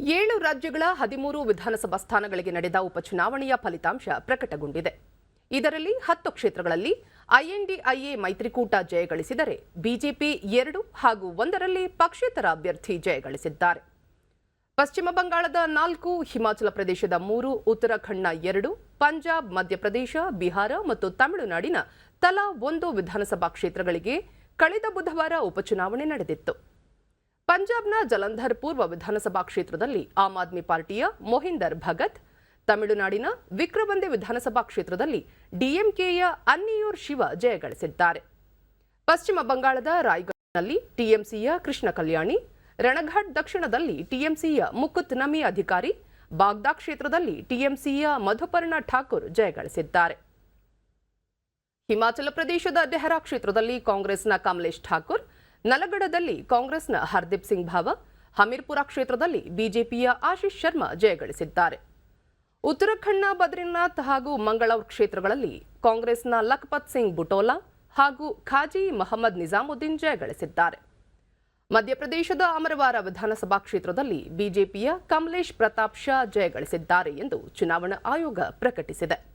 ಏಳು ರಾಜ್ಯಗಳ ಹದಿಮೂರು ವಿಧಾನಸಭಾ ಸ್ಥಾನಗಳಿಗೆ ನಡೆದ ಉಪಚುನಾವಣೆಯ ಫಲಿತಾಂಶ ಪ್ರಕಟಗೊಂಡಿದೆ. ಇದರಲ್ಲಿ ಹತ್ತು ಕ್ಷೇತ್ರಗಳಲ್ಲಿ ಐಎನ್ಡಿಐಎ ಮೈತ್ರಿಕೂಟ ಜಯಗಳಿಸಿದರೆ ಬಿಜೆಪಿ ಎರಡು ಹಾಗೂ ಒಂದರಲ್ಲಿ ಪಕ್ಷೇತರ ಅಭ್ಯರ್ಥಿ ಜಯಗಳಿಸಿದ್ದಾರೆ ಪಶ್ಚಿಮ ಬಂಗಾಳದ ನಾಲ್ಕು, ಹಿಮಾಚಲ ಪ್ರದೇಶದ ಮೂರು, ಉತ್ತರಾಖಂಡ್ನ ಎರಡು, ಪಂಜಾಬ್, ಮಧ್ಯಪ್ರದೇಶ, ಬಿಹಾರ ಮತ್ತು ತಮಿಳುನಾಡಿನ ತಲಾ ಒಂದು ವಿಧಾನಸಭಾ ಕ್ಷೇತ್ರಗಳಿಗೆ ಕಳೆದ ಬುಧವಾರ ಉಪಚುನಾವಣೆ ನಡೆದಿತ್ತು. ಪಂಜಾಬ್ನ ಜಲಂಧರ್ ಪೂರ್ವ ವಿಧಾನಸಭಾ ಕ್ಷೇತ್ರದಲ್ಲಿ ಆಮ್ ಆದ್ಮಿ ಪಾರ್ಟಿಯ ಮೊಹಿಂದರ್ ಭಗತ್, ತಮಿಳುನಾಡಿನ ವಿಕ್ರಬಂದೆ ವಿಧಾನಸಭಾ ಕ್ಷೇತ್ರದಲ್ಲಿ ಡಿಎಂಕೆಯ ಅನ್ನಿಯೂರ್ ಶಿವ ಜಯಗಳಿಸಿದ್ದಾರೆ ಪಶ್ಚಿಮ ಬಂಗಾಳದ ರಾಯ್ಗಢ್ನಲ್ಲಿ ಟಿಎಂಸಿಯ ಕೃಷ್ಣ ಕಲ್ಯಾಣಿ, ರಣಘಾಟ್ ದಕ್ಷಿಣದಲ್ಲಿ ಟಿಎಂಸಿಯ ಮುಕುತ್ ನಮಿ ಅಧಿಕಾರಿ, ಬಾಗ್ದಾ ಕ್ಷೇತ್ರದಲ್ಲಿ ಟಿಎಂಸಿಯ ಮಧುಪರ್ಣ ಠಾಕೂರ್ ಜಯಗಳಿಸಿದ್ದಾರೆ ಹಿಮಾಚಲ ಪ್ರದೇಶದ ದೆಹರಾ ಕ್ಷೇತ್ರದಲ್ಲಿ ಕಾಂಗ್ರೆಸ್ನ ಕಮಲೇಶ್ ಠಾಕೂರ್ ನಲಗಡದಲ್ಲಿ ಕಾಂಗ್ರೆಸ್ನ ಹರ್ದೀಪ್ ಸಿಂಗ್ ಭಾವ, ಹಮೀರ್ಪುರ ಕ್ಷೇತ್ರದಲ್ಲಿ ಬಿಜೆಪಿಯ ಆಶೀಶ್ ಶರ್ಮಾ ಜಯಗಳಿಸಿದ್ದಾರೆ. ಉತ್ತರಾಖಂಡ್ನ ಬದ್ರಿನಾಥ್ ಹಾಗೂ ಮಂಗಳೂರು ಕ್ಷೇತ್ರಗಳಲ್ಲಿ ಕಾಂಗ್ರೆಸ್ನ ಲಖಪತ್ ಸಿಂಗ್ ಬುಟೋಲಾ ಹಾಗೂ ಖಾಜಿ ಮೊಹಮ್ಮದ್ ನಿಜಾಮುದ್ದೀನ್ ಜಯಗಳಿಸಿದ್ದಾರೆ. ಮಧ್ಯಪ್ರದೇಶದ ಅಮರವಾರ ವಿಧಾನಸಭಾ ಕ್ಷೇತ್ರದಲ್ಲಿ ಬಿಜೆಪಿಯ ಕಮಲೇಶ್ ಪ್ರತಾಪ್ ಶಾ ಜಯಗಳಿಸಿದ್ದಾರೆ ಎಂದು ಚುನಾವಣಾ ಆಯೋಗ ಪ್ರಕಟಿಸಿದೆ.